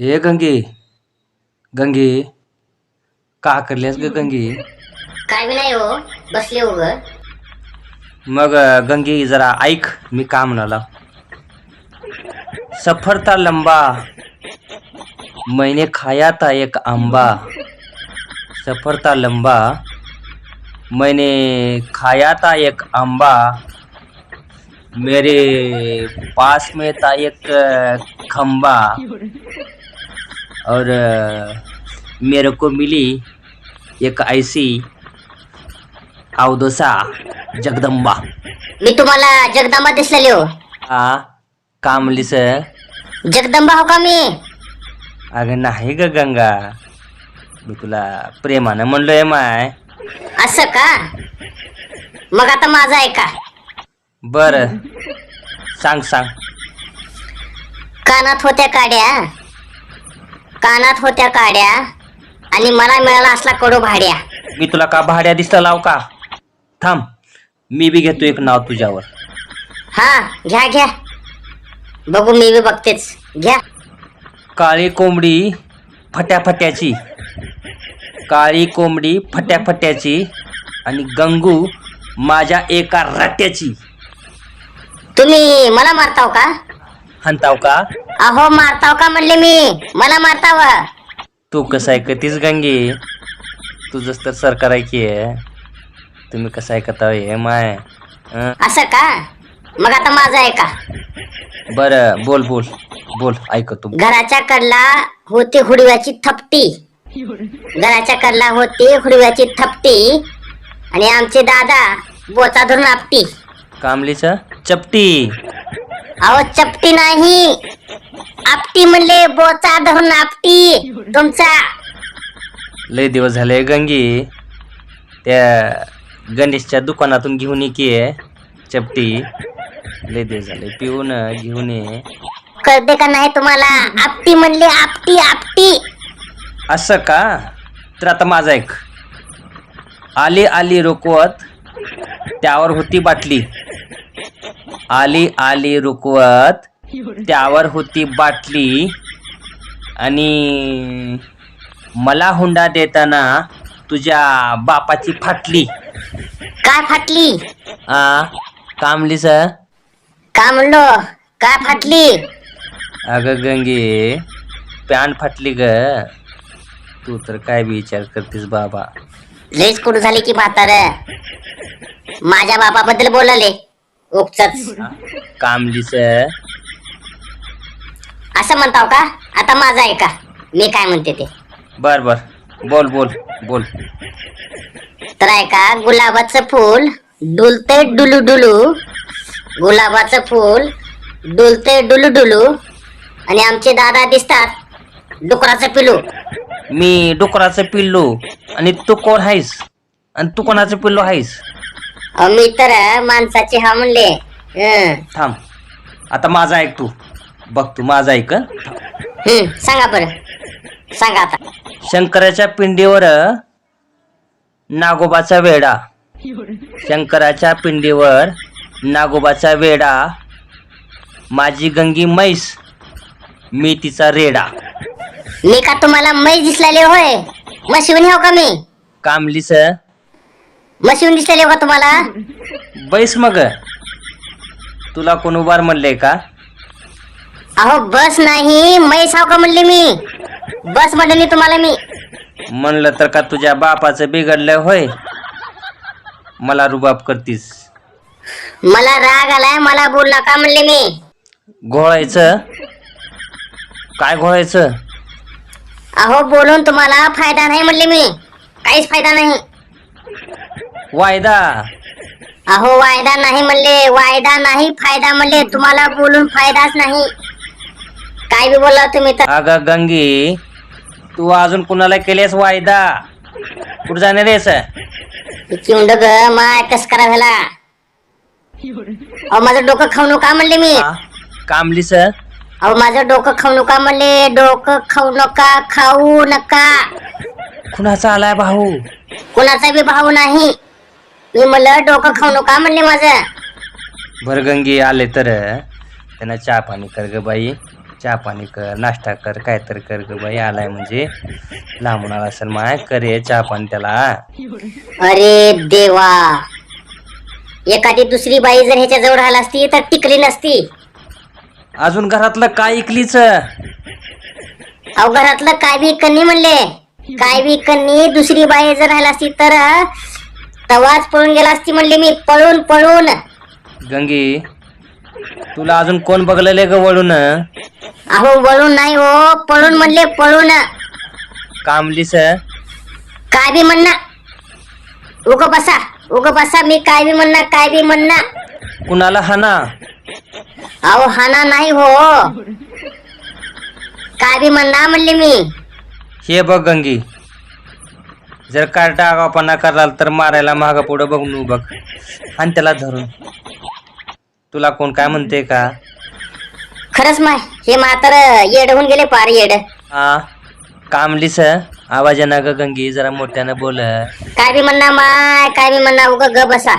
ए गंगे गंगे का करल्यास ग गंगे काय बी नाही हो बसले उग मग गंगे जरा ऐक मी का म्हणाला सफ़र था लंबा मैंने खाया था एक आंबा सफ़र था लंबा मैंने खाया था एक आंबा मेरे पास में था एक खंबा और मेरे को मिली एक ऐसी अवदसा जगदंबा। मी तुम्हाला जगदंबा दिसलेले हो. आ का म्हणलीस? जगदंबा हो का मी? अगं नाही ग गंगा. मी तुला प्रेमानं म्हणलोय माय. असं का? मग आता माझं ऐका. बर. सांग सांग. कानात होत्या काड्या. कानात होत्या काड्या आणि मला मिळाला असला कडू भाड्या. मी तुला का भाड्या दिसता लाव का? थांब मी बी घेतो एक नाव तुझ्यावर. हा घ्या घ्या. बघू मी बी बघतेच. घ्या. काळी कोंबडी फट्याफट्याची. काळी कोंबडी फट्याफट्याची आणि गंगू माझ्या एका रट्याची. तुम्ही मला मारताव का? हंताव का? अहो मारताव का म्हणले मी? मला मारताव. तू कसं ऐकतीस गंगे? तुझंच तर सरकार ऐकी आहे तुम्ही कसं ऐकता हे माय? हं? असं का? मग आता माझं ऐका. बरं बोल बोल बोल ऐकतो. घराच्या कडला होती हुडव्याची थपटी. घराच्या कडला होती हुडव्याची थपटी. आणि आमचे दादा बोचा धरून आपटी. कामलीच चपटी. अहो चपटी नाही. आपटी म्हणले बोचा धरून आपटी. तुमचा लय दिवस झाले गंगी. त्या गणेशच्या दुकानातून घेऊन ये की चपटी. लय दिवस झाले पिऊन घेऊन ये. कळते का नाही तुम्हाला? आपटी म्हणले आपटी आपटी. असं का? तर आता माझा ऐक. आली आली रुकवत त्यावर होती बाटली. आली आली रुकवत. त्यावर होती बाटली. आणि मला हुंडा देताना तुझ्या बापाची फाटली. काय फाटली? आ कामली सर? का म्हणलो? काय फाटली? अगं गंगे पॅन्ट फाटली ग. तू तर काय बी विचार करतेस बाबा. लईच कुठं झाली की म्हातार? माझ्या बापाबद्दल बोलाले. उगच कामलीच असं म्हणताव का? आता माझं ऐका मी काय म्हणते ते? बर बर. बोल बोल बोल. तर ऐका गुलाबाचं फूल डुलते डुलू डुलू. गुलाबाचं फूल डुलते डुलू डुलू. आणि आमचे दादा दिसतात. डुकराचं पिलू मी डुकराचं पिल्लू. आणि तू कोण आहेस आणि तू कोणाचं पिल्लू आहेस अहो, मी तर माणसाचे हा म्हणले. हं. थांब. आता माझा ऐक तू. बघ तू माझा ऐक हं. हं, सांगा बरं. सांगा आता. शंकराच्या पिंडीवर नागोबाचा वेडा. शंकराच्या पिंडीवर नागोबाचा वेडा. माझी गंगी म्हैस मी तिचा रेडा. मी का तुम्हाला मै दिसलेले होय? मशिवून हो का मी? कामलीस मशिवून दिसलेले का तुम्हाला? बैस मग. तुला कोण उभार म्हणले का? अहो बस नाही. मै साव का म्हणले मी? बस म्हणले मी तुम्हाला मी. म्हणलं तर का तुझ्या बापाचं बिघडलं होय? मला रुबाब करतीस. मला राग आलाय मला बोल नका म्हणले मी. घोळायचं? काय घोळायचं? अहो बोलून तुम्हाला फायदा नाही म्हणले मी. काहीच फायदा नाही. वायदा. अहो वायदा नाही म्हणले. वायदा नाही फायदा म्हणले. तुम्हाला बोलून फायदाच नाही. काय बी बोलला तुम्ही तर. अगं गंगी तू अजून कुणाला केलेस वायदा? कुठं जाणार आहेस? चिवंड ग माय कस करा व्हायला अहो माझं डोकं खाऊ नका म्हणले मी. हा? कामलीस? अहो माझं डोकं खाऊ नका म्हणले. डोकं खाऊ नका खाऊ नका. कुणाचा आलाय भाऊ? कोणाचा बी भाऊ नाही. मी म्हणलं डोकं खाऊ नका म्हणले माझं. भरगंगी आले तर त्यांना चहा पाणी कर ग बाई. चहा पाणी कर नाश्ता कर काय तर कर ग बाई. आलाय म्हणजे लांबून आला असेल माय. करे चहा पाणी त्याला. अरे देवा. एखादी दुसरी बाई जर ह्याच्या जवळ राहिला असती तर टिकली नसती. अजून घरातलं काय ऐकलीच? अहो घरातलं काय बी कन्नी म्हणले. काय बी कन्नी दुसरी बाई जर राहिला असती तर तवाच पळून गेला असती म्हणले मी. पळून पळून. गंगी तुला अजून कोण बघलेले ग वळून? अहो वळून नाही हो. पळून म्हणले पळून. कामलीस काय बी म्हणणार उग बसा उग बसा मी काय बी म्हणणार काय बी म्हणणार कुणाला हाना? अहो हाना नाही हो. काय बी म्हणणार म्हणले मी. हे बघ गंगी जर काय डागापणा कराल तर मारायला माग पुढं बघून बघ आणि त्याला धरून. तुला कोण काय म्हणते का? खरंच माय हे म्हातार येड होऊन गेले पार येड. हा कामलीस आवाज ना ग गंगी जरा मोठ्यानं बोल. काय बी म्हणणार माय काय बी म्हणणार उग ग बसा.